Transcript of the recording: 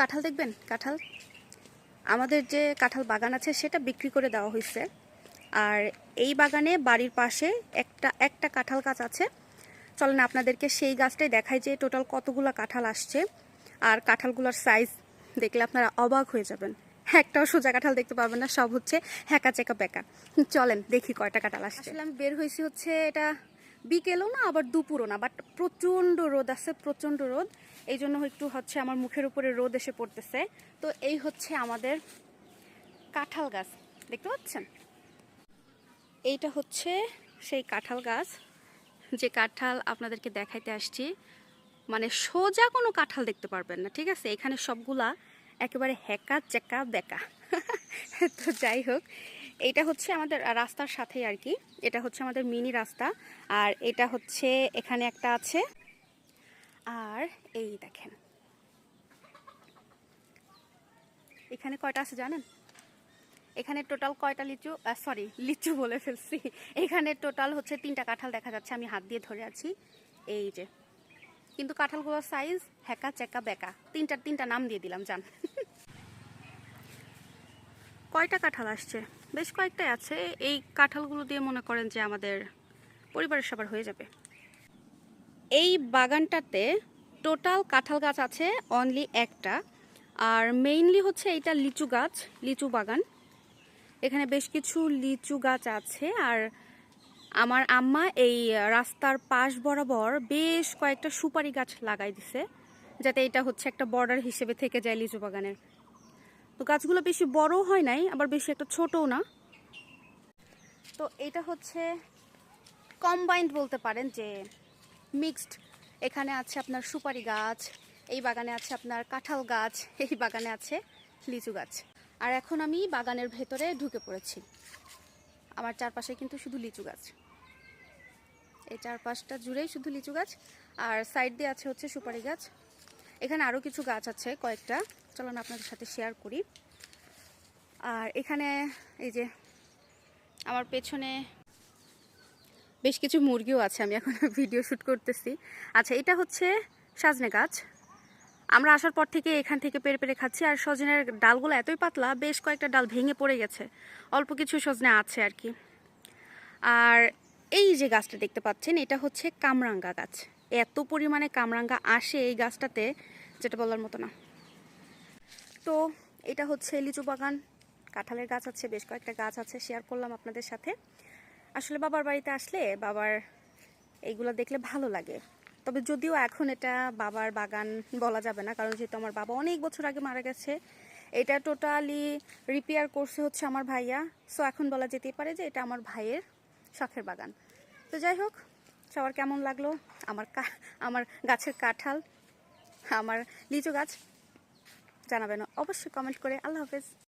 কাঁঠাল দেখবেন? কাঁঠাল? আমাদের যে কাঁঠাল বাগান আছে, সেটা বিক্রি করে দেওয়া হয়েছে আর এই বাগানে বাড়ির পাশে একটা একটা কাঁঠাল গাছ আছে। চলেন আপনাদেরকে সেই গাছটাই দেখায় যে টোটাল কতগুলো কাঁঠাল আসছে। আর কাঁঠালগুলোর সাইজ দেখলে আপনারা অবাক হয়ে যাবেন। একটাও সোজা কাঁঠাল দেখতে পাবেন না, সব হচ্ছে হ্যাকা চেকা বেকা চলেন দেখি কয়টা কাঁঠাল আসছে। আমি বের হয়েছি হচ্ছে এটা বিকেলও না, আবার দুপুরও না বাট প্রচণ্ড রোদ আছে, প্রচণ্ড রোদ। এই জন্য একটু হচ্ছে আমার মুখের উপরে রোদ এসে পড়তেছে। তো এই হচ্ছে আমাদের কাঁঠাল গাছ, দেখতে পাচ্ছেন? এইটা হচ্ছে সেই কাঁঠাল গাছ। যে কাঁঠাল আপনাদেরকে দেখাইতে আসছি মানে সোজা কোনো কাঁঠাল দেখতে পারবেন না, ঠিক আছে? এখানে সবগুলা একেবারে হ্যাকা চেকা বেকা। তো যাই হোক এটা হচ্ছে আমাদের রাস্তার সাথেই আর কি। এটা হচ্ছে আমাদের মিনি রাস্তা। আর এটা হচ্ছে এখানে একটা আছে। আর এই দেখেন। এখানে কয়টা আছে জানেন? এখানে টোটাল কয়টা লিচু সরি লিচু বলে ফেলছি। এখানে টোটাল হচ্ছে তিনটা কাঁঠাল দেখা যাচ্ছে। আমি হাত দিয়ে ধরে আছি। এই যে। কিন্তু কাঁঠালগুলোর সাইজ হ্যাকা চেকা বেকা। তিনটা তিনটা নাম দিয়ে দিলাম, জান। কয়টা কাঁঠাল আসছে? বেশ কয়েকটাই আছে। এই কাঁঠালগুলো দিয়ে মনে করেন যে আমাদের পরিবারের সবার হয়ে যাবে। এই বাগানটাতে টোটাল কাঁঠাল গাছ আছে অনলি একটা। আর মেইনলি হচ্ছে এইটা লিচু গাছ, লিচু বাগান। এখানে বেশ কিছু লিচু গাছ আছে। আর আমার আম্মা এই রাস্তার পাশ বরাবর বেশ কয়েকটা সুপারি গাছ লাগাই দিছে, যাতে এটা হচ্ছে একটা বর্ডার হিসেবে থেকে যায় লিচু বাগানের। তো গাছগুলো বেশি বড়ও হয় নাই, আবার বেশি একটা ছোটও না। তো এটা হচ্ছে কম্বাইন্ড বলতে পারেন যে মিক্সড এখানে আছে আপনার সুপারি গাছ, এই বাগানে আছে আপনার কাঁঠাল গাছ, এই বাগানে আছে লিচু গাছ। আর এখন আমি বাগানের ভেতরে ঢুকে পড়েছি। আমার চারপাশে কিন্তু শুধু লিচু গাছ। এই চারপাশটা জুড়েই শুধু লিচু গাছ। আর সাইড দিয়ে আছে হচ্ছে সুপারি গাছ। এখানে আরও কিছু গাছ আছে, কয়েকটা। চলুন আপনাদের সাথে শেয়ার করি। আর এখানে এই যে আমার পেছনে বেশ কিছু মুরগিও আছে, আমি এখন ভিডিও শ্যুট করতেছি। আচ্ছা এটা হচ্ছে সাজনে গাছ। আমরা আসার পর থেকে এখান থেকে পেরে পেরে খাচ্ছি, আর সজনের ডালগুলো এতই পাতলা, বেশ কয়েকটা ডাল ভেঙে পড়ে গেছে। অল্প কিছু সজনে আছে আর কি। আর এই যে গাছটা দেখতে পাচ্ছেন, এটা হচ্ছে কামরাঙ্গা গাছ। এত পরিমাণে কামরাঙ্গা আসে এই গাছটাতে, যেটা বলার মতো না। তো এটা হচ্ছে লিচু বাগান। কাঁঠালের গাছ আছে, বেশ কয়েকটা গাছ আছে শেয়ার করলাম আপনাদের সাথে। আসলে বাবার বাড়িতে আসলে বাবার এইগুলো দেখলে ভালো লাগে। তবে যদিও এখন এটা বাবার বাগান বলা যাবে না, কারণ যেহেতু আমার বাবা অনেক বছর আগে মারা গেছে, এটা টোটালি রিপেয়ার করছে হচ্ছে আমার ভাইয়া। সো এখন বলা যেতেই পারে যে এটা আমার ভাইয়ের শখের বাগান। তো যাই হোক, সবার কেমন লাগল? আমার আমার গাছের কাঁঠাল, আমার লিচু গাছ জানাবেন। অবশ্যই কমেন্ট করে। আল্লাহ হাফেজ।